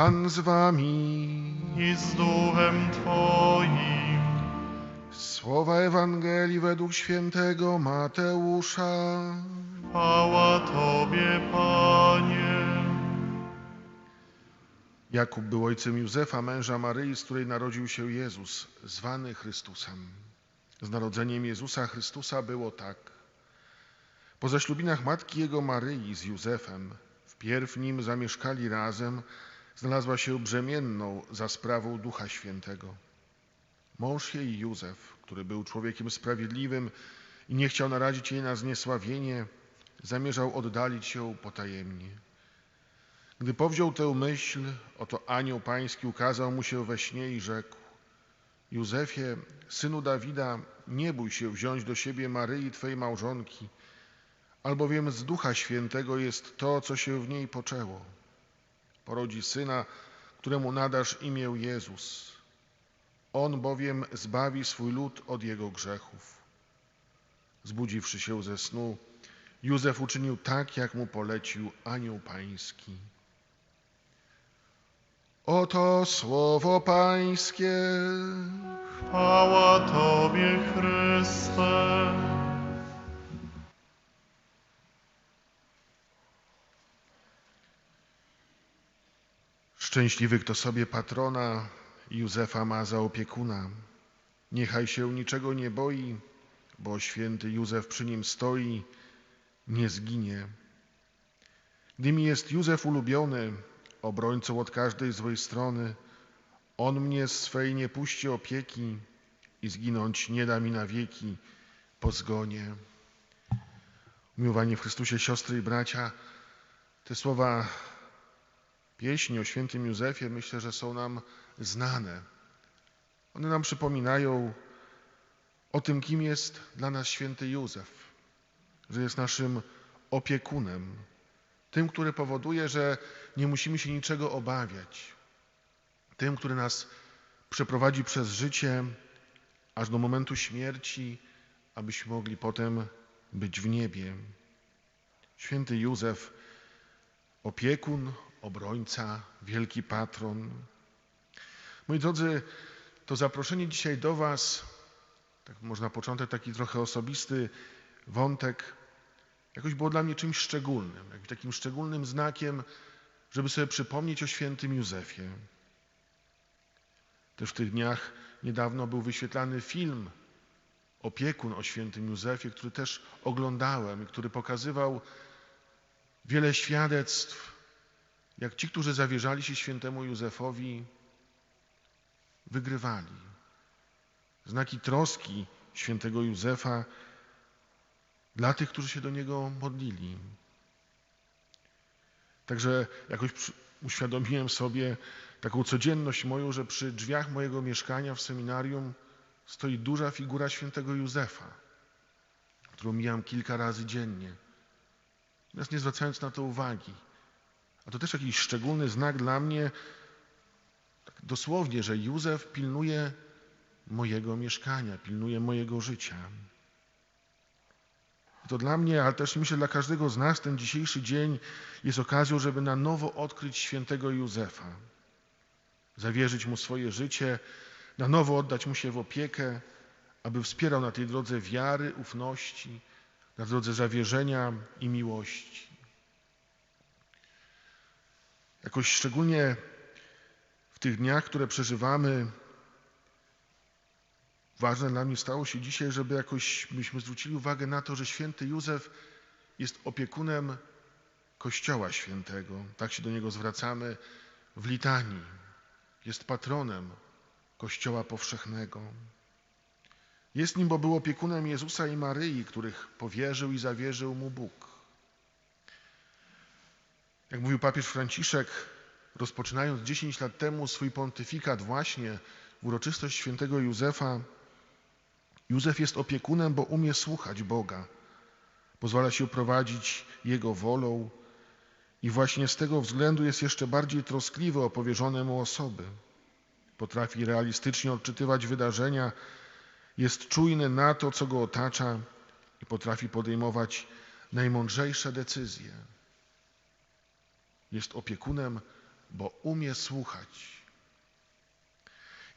Pan z wami. i z duchem Twoim. Słowa Ewangelii według świętego Mateusza. Chwała Tobie, Panie. Jakub był ojcem Józefa, męża Maryi, z której narodził się Jezus, zwany Chrystusem. Z narodzeniem Jezusa Chrystusa było tak. Po zaślubinach matki jego Maryi z Józefem, wpierw nim zamieszkali razem, znalazła się brzemienną za sprawą Ducha Świętego. Mąż jej Józef, który był człowiekiem sprawiedliwym i nie chciał narazić jej na zniesławienie, zamierzał oddalić ją potajemnie. Gdy powziął tę myśl, oto anioł pański ukazał mu się we śnie i rzekł: Józefie, synu Dawida, nie bój się wziąć do siebie Maryi, twej małżonki, albowiem z Ducha Świętego jest to, co się w niej poczęło. Porodzi syna, któremu nadasz imię Jezus. On bowiem zbawi swój lud od jego grzechów. Zbudziwszy się ze snu, Józef uczynił tak, jak mu polecił anioł pański. Oto słowo pańskie. Chwała Tobie, Chryste. Szczęśliwy, kto sobie patrona Józefa ma za opiekuna. Niechaj się niczego nie boi, bo święty Józef przy nim stoi, nie zginie. Gdy mi jest Józef ulubiony, obrońcą od każdej złej strony, on mnie z swej nie puści opieki i zginąć nie da mi na wieki po zgonie. Umiłowani w Chrystusie siostry i bracia, te słowa pieśni o świętym Józefie myślę, że są nam znane. One nam przypominają o tym, kim jest dla nas święty Józef, że jest naszym opiekunem, tym, który powoduje, że nie musimy się niczego obawiać, tym, który nas przeprowadzi przez życie aż do momentu śmierci, abyśmy mogli potem być w niebie. Święty Józef, opiekun, obrońca, wielki patron. Moi drodzy, to zaproszenie dzisiaj do Was, tak można początek taki trochę osobisty wątek, jakoś było dla mnie czymś szczególnym, jakimś takim szczególnym znakiem, żeby sobie przypomnieć o świętym Józefie. Też w tych dniach niedawno był wyświetlany film Opiekun o świętym Józefie, który też oglądałem i który pokazywał wiele świadectw, jak ci, którzy zawierzali się świętemu Józefowi, wygrywali. Znaki troski świętego Józefa dla tych, którzy się do niego modlili. Także jakoś uświadomiłem sobie taką codzienność moją, że przy drzwiach mojego mieszkania w seminarium stoi duża figura świętego Józefa, którą mijam kilka razy dziennie, natomiast nie zwracając na to uwagi. A to też jakiś szczególny znak dla mnie, tak dosłownie, że Józef pilnuje mojego mieszkania, pilnuje mojego życia. To dla mnie, ale też myślę dla każdego z nas ten dzisiejszy dzień jest okazją, żeby na nowo odkryć świętego Józefa, zawierzyć mu swoje życie, na nowo oddać mu się w opiekę, aby wspierał na tej drodze wiary, ufności, na drodze zawierzenia i miłości. Jakoś szczególnie w tych dniach, które przeżywamy, ważne dla mnie stało się dzisiaj, żeby jakoś myśmy zwrócili uwagę na to, że święty Józef jest opiekunem Kościoła Świętego. Tak się do niego zwracamy w litanii. Jest patronem Kościoła Powszechnego. Jest nim, bo był opiekunem Jezusa i Maryi, których powierzył i zawierzył mu Bóg. Jak mówił papież Franciszek, rozpoczynając 10 lat temu swój pontyfikat właśnie w uroczystość świętego Józefa, Józef jest opiekunem, bo umie słuchać Boga, pozwala się prowadzić Jego wolą i właśnie z tego względu jest jeszcze bardziej troskliwy o powierzone mu osoby. Potrafi realistycznie odczytywać wydarzenia, jest czujny na to, co go otacza i potrafi podejmować najmądrzejsze decyzje. Jest opiekunem, bo umie słuchać.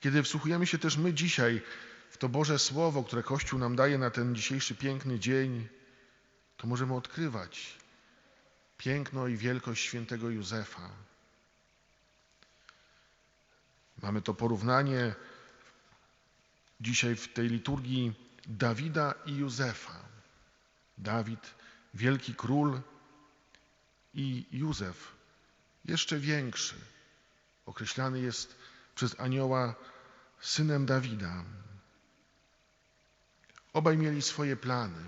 Kiedy wsłuchujemy się też my dzisiaj w to Boże Słowo, które Kościół nam daje na ten dzisiejszy piękny dzień, to możemy odkrywać piękno i wielkość świętego Józefa. Mamy to porównanie dzisiaj w tej liturgii Dawida i Józefa. Dawid, wielki król i Józef, jeszcze większy, określany jest przez anioła synem Dawida. Obaj mieli swoje plany,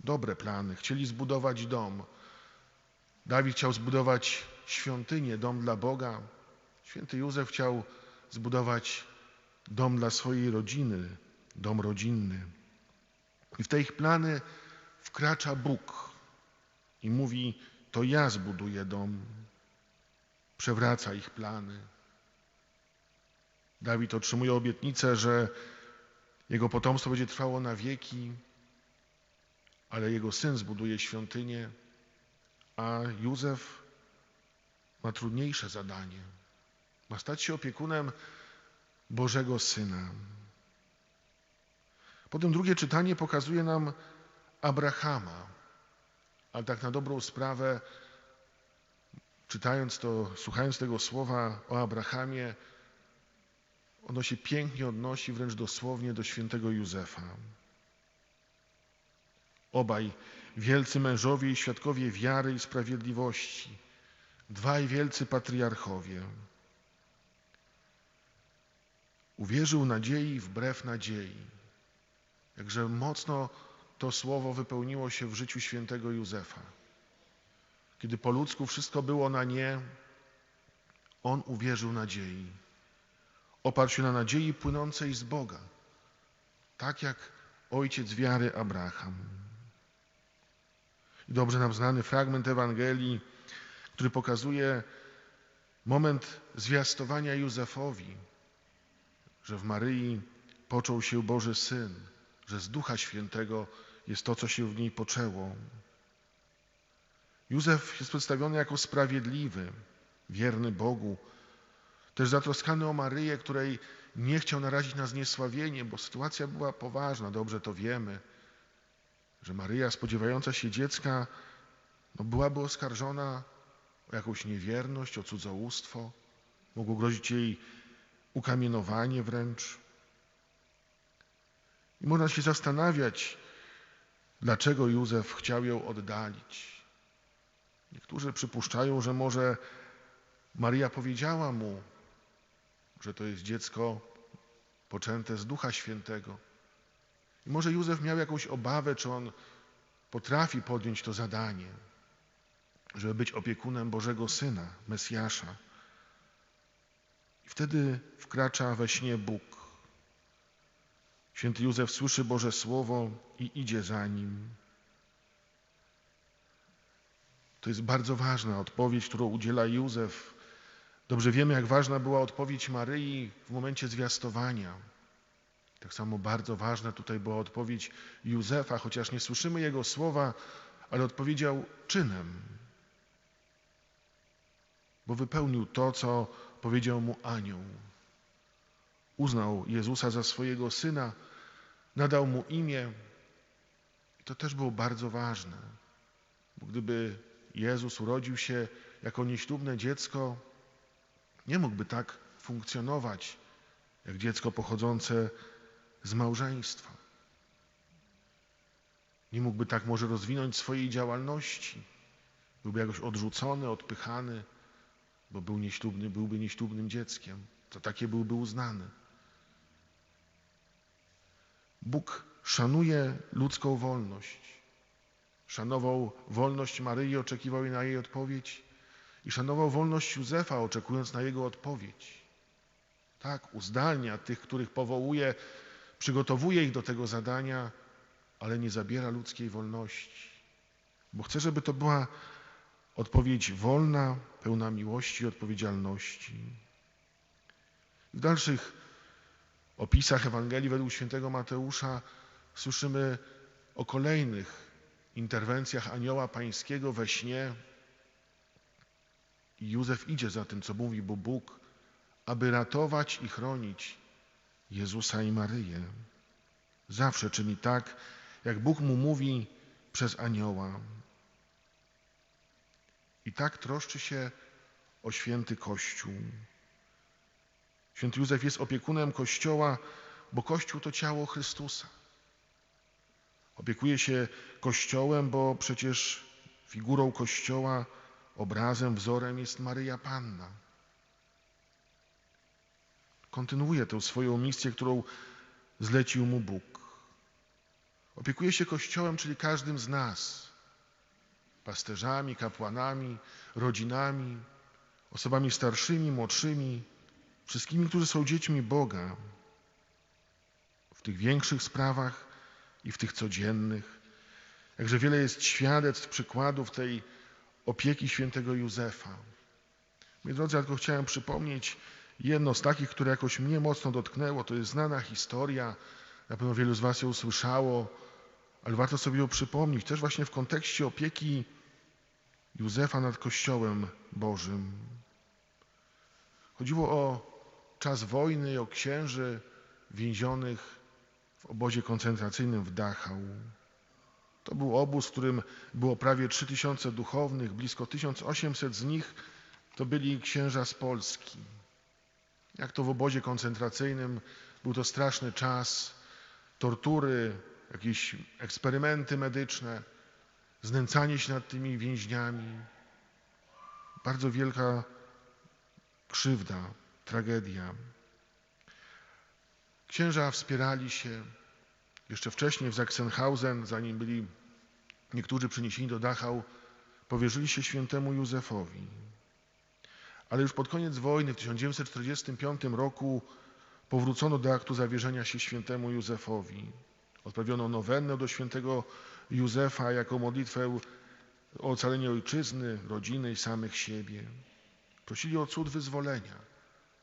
dobre plany. Chcieli zbudować dom. Dawid chciał zbudować świątynię, dom dla Boga. Święty Józef chciał zbudować dom dla swojej rodziny, dom rodzinny. I w te ich plany wkracza Bóg i mówi: To ja zbuduję dom. Przewraca ich plany. Dawid otrzymuje obietnicę, że jego potomstwo będzie trwało na wieki, ale jego syn zbuduje świątynię, a Józef ma trudniejsze zadanie. Ma stać się opiekunem Bożego Syna. Potem drugie czytanie pokazuje nam Abrahama, ale tak na dobrą sprawę, czytając to, słuchając tego słowa o Abrahamie, ono się pięknie odnosi, wręcz dosłownie, do świętego Józefa. Obaj wielcy mężowie i świadkowie wiary i sprawiedliwości, dwaj wielcy patriarchowie. Uwierzył nadziei wbrew nadziei. Jakże mocno to słowo wypełniło się w życiu świętego Józefa. Kiedy po ludzku wszystko było na nie, on uwierzył nadziei. Oparł się na nadziei płynącej z Boga, tak jak ojciec wiary Abraham. I dobrze nam znany fragment Ewangelii, który pokazuje moment zwiastowania Józefowi, że w Maryi począł się Boży Syn, że z Ducha Świętego jest to, co się w niej poczęło. Józef jest przedstawiony jako sprawiedliwy, wierny Bogu, też zatroskany o Maryję, której nie chciał narazić na zniesławienie, bo sytuacja była poważna, dobrze to wiemy, że Maryja spodziewająca się dziecka no byłaby oskarżona o jakąś niewierność, o cudzołóstwo, mogło grozić jej ukamienowanie wręcz. I można się zastanawiać, dlaczego Józef chciał ją oddalić. Niektórzy przypuszczają, że może Maria powiedziała mu, że to jest dziecko poczęte z Ducha Świętego. I może Józef miał jakąś obawę, czy on potrafi podjąć to zadanie, żeby być opiekunem Bożego Syna, Mesjasza. I wtedy wkracza we śnie Bóg. Święty Józef słyszy Boże Słowo i idzie za nim. To jest bardzo ważna odpowiedź, którą udziela Józef. Dobrze wiemy, jak ważna była odpowiedź Maryi w momencie zwiastowania. Tak samo bardzo ważna tutaj była odpowiedź Józefa, chociaż nie słyszymy jego słowa, ale odpowiedział czynem, bo wypełnił to, co powiedział mu anioł. Uznał Jezusa za swojego syna, nadał mu imię. I to też było bardzo ważne, bo gdyby Jezus urodził się jako nieślubne dziecko, nie mógłby tak funkcjonować jak dziecko pochodzące z małżeństwa. Nie mógłby tak może rozwinąć swojej działalności. Byłby jakoś odrzucony, odpychany, bo był nieślubny, byłby nieślubnym dzieckiem. To takie byłby uznany. Bóg szanuje ludzką wolność. Szanował wolność Maryi, oczekiwał na jej odpowiedź i szanował wolność Józefa, oczekując na jego odpowiedź. Tak, uzdalnia tych, których powołuje, przygotowuje ich do tego zadania, ale nie zabiera ludzkiej wolności, bo chce, żeby to była odpowiedź wolna, pełna miłości i odpowiedzialności. W dalszych opisach Ewangelii według świętego Mateusza słyszymy o kolejnych interwencjach anioła pańskiego we śnie. I Józef idzie za tym, co mówi Bo Bóg, aby ratować i chronić Jezusa i Maryję. Zawsze czyni tak, jak Bóg mu mówi przez anioła. I tak troszczy się o święty Kościół. Święty Józef jest opiekunem Kościoła, bo Kościół to ciało Chrystusa. Opiekuje się Kościołem, bo przecież figurą Kościoła, obrazem, wzorem jest Maryja Panna. Kontynuuje tę swoją misję, którą zlecił mu Bóg. Opiekuje się Kościołem, czyli każdym z nas, pasterzami, kapłanami, rodzinami, osobami starszymi, młodszymi, wszystkimi, którzy są dziećmi Boga w tych większych sprawach i w tych codziennych. Jakże wiele jest świadectw, przykładów tej opieki świętego Józefa. Moi drodzy, ja tylko chciałem przypomnieć jedno z takich, które jakoś mnie mocno dotknęło. To jest znana historia, na pewno wielu z Was ją słyszało, ale warto sobie ją przypomnieć też właśnie w kontekście opieki Józefa nad Kościołem Bożym. Chodziło o czas wojny o księży więzionych w obozie koncentracyjnym w Dachau. To był obóz, w którym było prawie 3000 duchownych, blisko 1800 z nich to byli księża z Polski. Jak to w obozie koncentracyjnym, był to straszny czas, tortury, jakieś eksperymenty medyczne, znęcanie się nad tymi więźniami. Bardzo wielka krzywda, tragedia. Księża wspierali się. Jeszcze wcześniej w Sachsenhausen, zanim byli niektórzy przeniesieni do Dachau, powierzyli się świętemu Józefowi. Ale już pod koniec wojny w 1945 roku powrócono do aktu zawierzenia się świętemu Józefowi. Odprawiono nowennę do świętego Józefa jako modlitwę o ocalenie ojczyzny, rodziny i samych siebie. Prosili o cud wyzwolenia.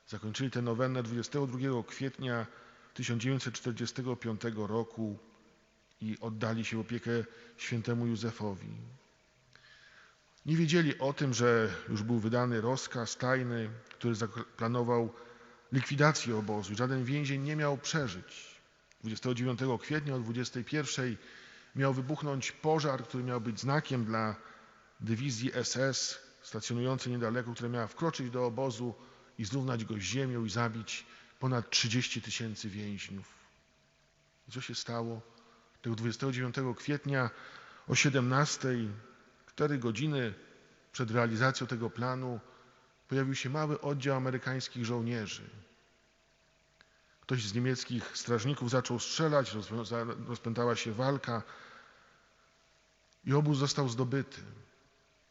Zakończyli tę nowennę 22 kwietnia 1945 roku i oddali się opiekę świętemu Józefowi. Nie wiedzieli o tym, że już był wydany rozkaz tajny, który zaplanował likwidację obozu. Żaden więzień nie miał przeżyć. 29 kwietnia o 21 miał wybuchnąć pożar, który miał być znakiem dla dywizji SS stacjonującej niedaleko, która miała wkroczyć do obozu i zrównać go z ziemią i zabić ponad 30 tysięcy więźniów. Co się stało? Tego 29 kwietnia o 17, 4 godziny przed realizacją tego planu, pojawił się mały oddział amerykańskich żołnierzy. Ktoś z niemieckich strażników zaczął strzelać, rozpętała się walka i obóz został zdobyty.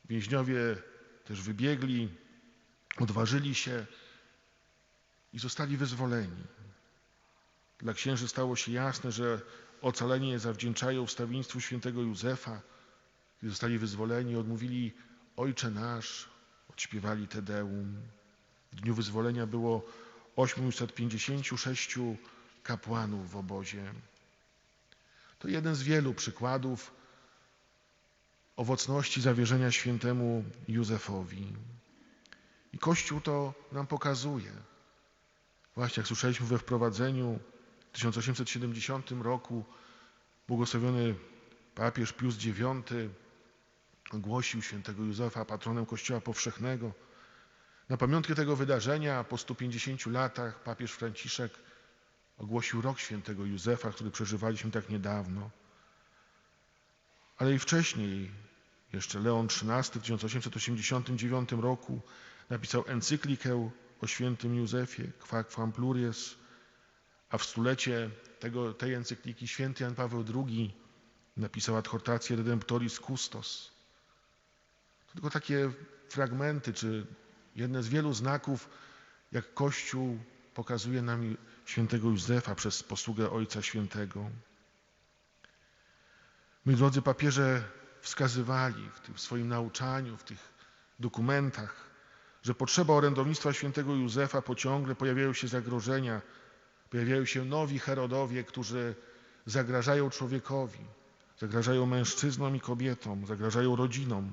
Więźniowie też wybiegli, odważyli się i zostali wyzwoleni. Dla księży stało się jasne, że ocalenie zawdzięczają wstawienstwu świętego Józefa. Gdy zostali wyzwoleni, odmówili Ojcze nasz, odśpiewali Tedeum. W dniu wyzwolenia było 856 kapłanów w obozie. To jeden z wielu przykładów owocności zawierzenia świętemu Józefowi. I Kościół to nam pokazuje. Właśnie jak słyszeliśmy we wprowadzeniu, w 1870 roku błogosławiony papież Pius IX ogłosił świętego Józefa patronem Kościoła Powszechnego. Na pamiątkę tego wydarzenia po 150 latach papież Franciszek ogłosił rok świętego Józefa, który przeżywaliśmy tak niedawno. Ale i wcześniej, jeszcze Leon XIII w 1889 roku napisał encyklikę o świętym Józefie, Fam Pluries, a w stulecie tego, tej encykliki święty Jan Paweł II napisał adhortację Redemptoris Custos. To tylko takie fragmenty, czy jedne z wielu znaków, jak Kościół pokazuje nam świętego Józefa przez posługę Ojca Świętego. My, drodzy papieże, wskazywali w tym swoim nauczaniu, w tych dokumentach, że potrzeba orędownictwa świętego Józefa pociągle pojawiają się zagrożenia, pojawiają się nowi Herodowie, którzy zagrażają człowiekowi, zagrażają mężczyznom i kobietom, zagrażają rodzinom.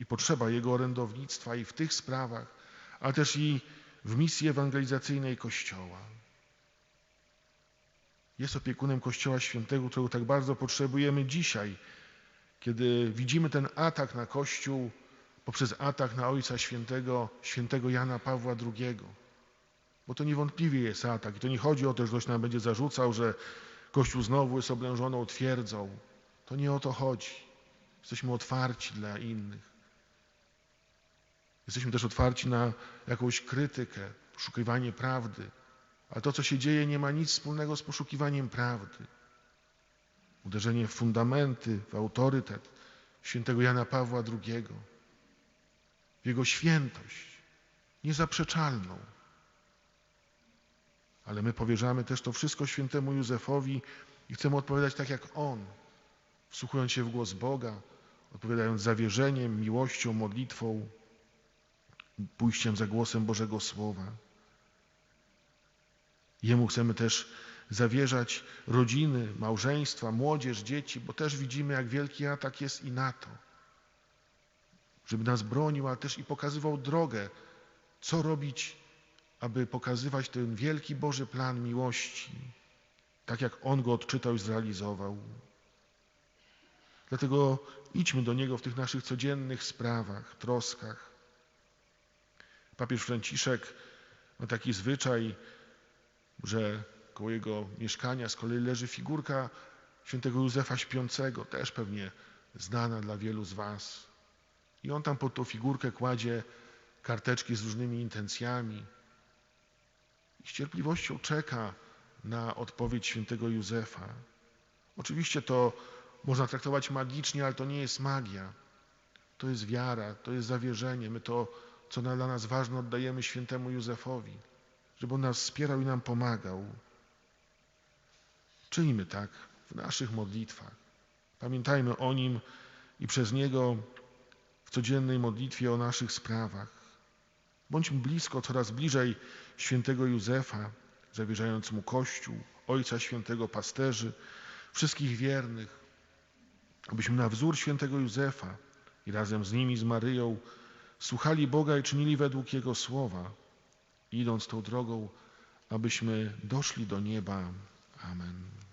i potrzeba Jego orędownictwa i w tych sprawach, ale też i w misji ewangelizacyjnej Kościoła. Jest opiekunem Kościoła Świętego, którego tak bardzo potrzebujemy dzisiaj, kiedy widzimy ten atak na Kościół poprzez atak na Ojca Świętego, świętego Jana Pawła II. Bo to niewątpliwie jest atak i to nie chodzi o to, że ktoś nam będzie zarzucał, że Kościół znowu jest oblężoną twierdzą. To nie o to chodzi. Jesteśmy otwarci dla innych. Jesteśmy też otwarci na jakąś krytykę, poszukiwanie prawdy. Ale to, co się dzieje, nie ma nic wspólnego z poszukiwaniem prawdy. Uderzenie w fundamenty, w autorytet świętego Jana Pawła II, jego świętość, niezaprzeczalną. Ale my powierzamy też to wszystko świętemu Józefowi i chcemy odpowiadać tak jak on, wsłuchując się w głos Boga, odpowiadając zawierzeniem, miłością, modlitwą, pójściem za głosem Bożego Słowa. Jemu chcemy też zawierzać rodziny, małżeństwa, młodzież, dzieci, bo też widzimy, jak wielki atak jest i na to. Żeby nas bronił, ale też i pokazywał drogę, co robić, aby pokazywać ten wielki Boży plan miłości, tak jak On go odczytał i zrealizował. Dlatego idźmy do Niego w tych naszych codziennych sprawach, troskach. Papież Franciszek ma taki zwyczaj, że koło jego mieszkania z kolei leży figurka świętego Józefa Śpiącego, też pewnie znana dla wielu z Was. I on tam pod tą figurkę kładzie karteczki z różnymi intencjami i z cierpliwością czeka na odpowiedź świętego Józefa. Oczywiście to można traktować magicznie, ale to nie jest magia. To jest wiara, to jest zawierzenie. My to, co dla nas ważne, oddajemy świętemu Józefowi, żeby on nas wspierał i nam pomagał. Czyńmy tak w naszych modlitwach. Pamiętajmy o Nim i przez Niego codziennej modlitwie o naszych sprawach. Bądźmy blisko, coraz bliżej świętego Józefa, zawierzając Mu Kościół, Ojca Świętego Pasterzy, wszystkich wiernych, abyśmy na wzór świętego Józefa i razem z nimi, z Maryją, słuchali Boga i czynili według Jego słowa, idąc tą drogą, abyśmy doszli do nieba. Amen.